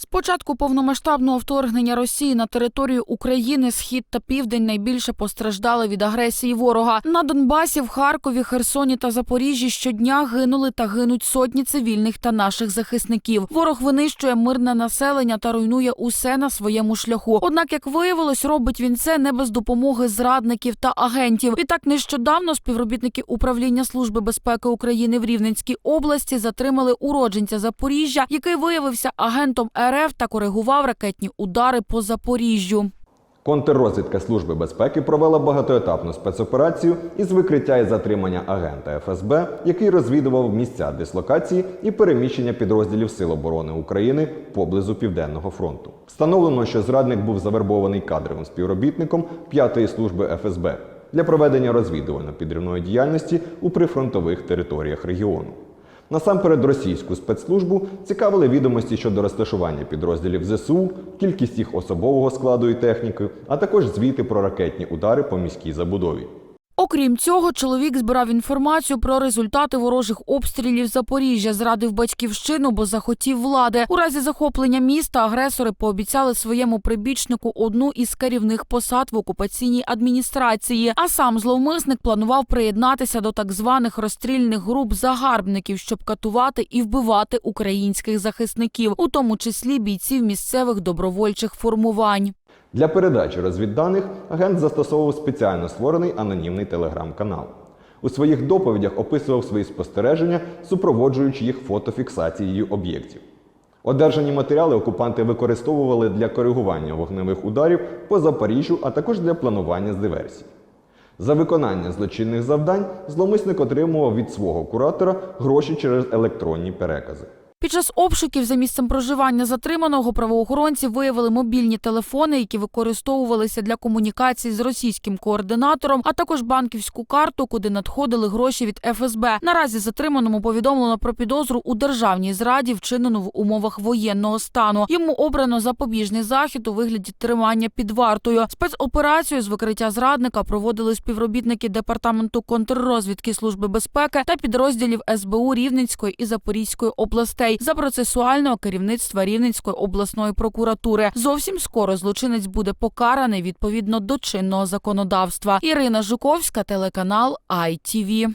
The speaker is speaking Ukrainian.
З початку повномасштабного вторгнення Росії на територію України схід та південь найбільше постраждали від агресії ворога. На Донбасі, в Харкові, Херсоні та Запоріжжі щодня гинули та гинуть сотні цивільних та наших захисників. Ворог винищує мирне населення та руйнує усе на своєму шляху. Однак, як виявилось, робить він це не без допомоги зрадників та агентів. Відтак нещодавно співробітники управління служби безпеки України в Рівненській області затримали уродженця Запоріжжя, який виявився агентом РФ та коригував ракетні удари по Запоріжжю. Контррозвідка Служби безпеки провела багатоетапну спецоперацію із викриття і затримання агента ФСБ, який розвідував місця дислокації і переміщення підрозділів Сил оборони України поблизу Південного фронту. Встановлено, що зрадник був завербований кадровим співробітником 5-ї служби ФСБ для проведення розвідувально-підривної діяльності у прифронтових територіях регіону. Насамперед російську спецслужбу цікавили відомості щодо розташування підрозділів ЗСУ, кількість їх особового складу і техніки, а також звіти про ракетні удари по міській забудові. Окрім цього, чоловік збирав інформацію про результати ворожих обстрілів Запоріжжя, зрадив батьківщину, бо захотів влади. У разі захоплення міста агресори пообіцяли своєму прибічнику одну із керівних посад в окупаційній адміністрації. А сам зловмисник планував приєднатися до так званих розстрільних груп загарбників, щоб катувати і вбивати українських захисників, у тому числі бійців місцевих добровольчих формувань. Для передачі розвідданих агент застосовував спеціально створений анонімний телеграм-канал. У своїх доповідях описував свої спостереження, супроводжуючи їх фотофіксацією об'єктів. Одержані матеріали окупанти використовували для коригування вогневих ударів по Запоріжжю, а також для планування з диверсій. За виконання злочинних завдань зловмисник отримував від свого куратора гроші через електронні перекази. Під час обшуків за місцем проживання затриманого правоохоронці виявили мобільні телефони, які використовувалися для комунікації з російським координатором, а також банківську карту, куди надходили гроші від ФСБ. Наразі затриманому повідомлено про підозру у державній зраді, вчинену в умовах воєнного стану. Йому обрано запобіжний захід у вигляді тримання під вартою. Спецоперацію з викриття зрадника проводили співробітники департаменту контррозвідки служби безпеки та підрозділів СБУ Рівненської і Запорізької областей за процесуального керівництва Рівненської обласної прокуратури. Зовсім скоро злочинець буде покараний відповідно до чинного законодавства. Ірина Жуковська, телеканал ITV.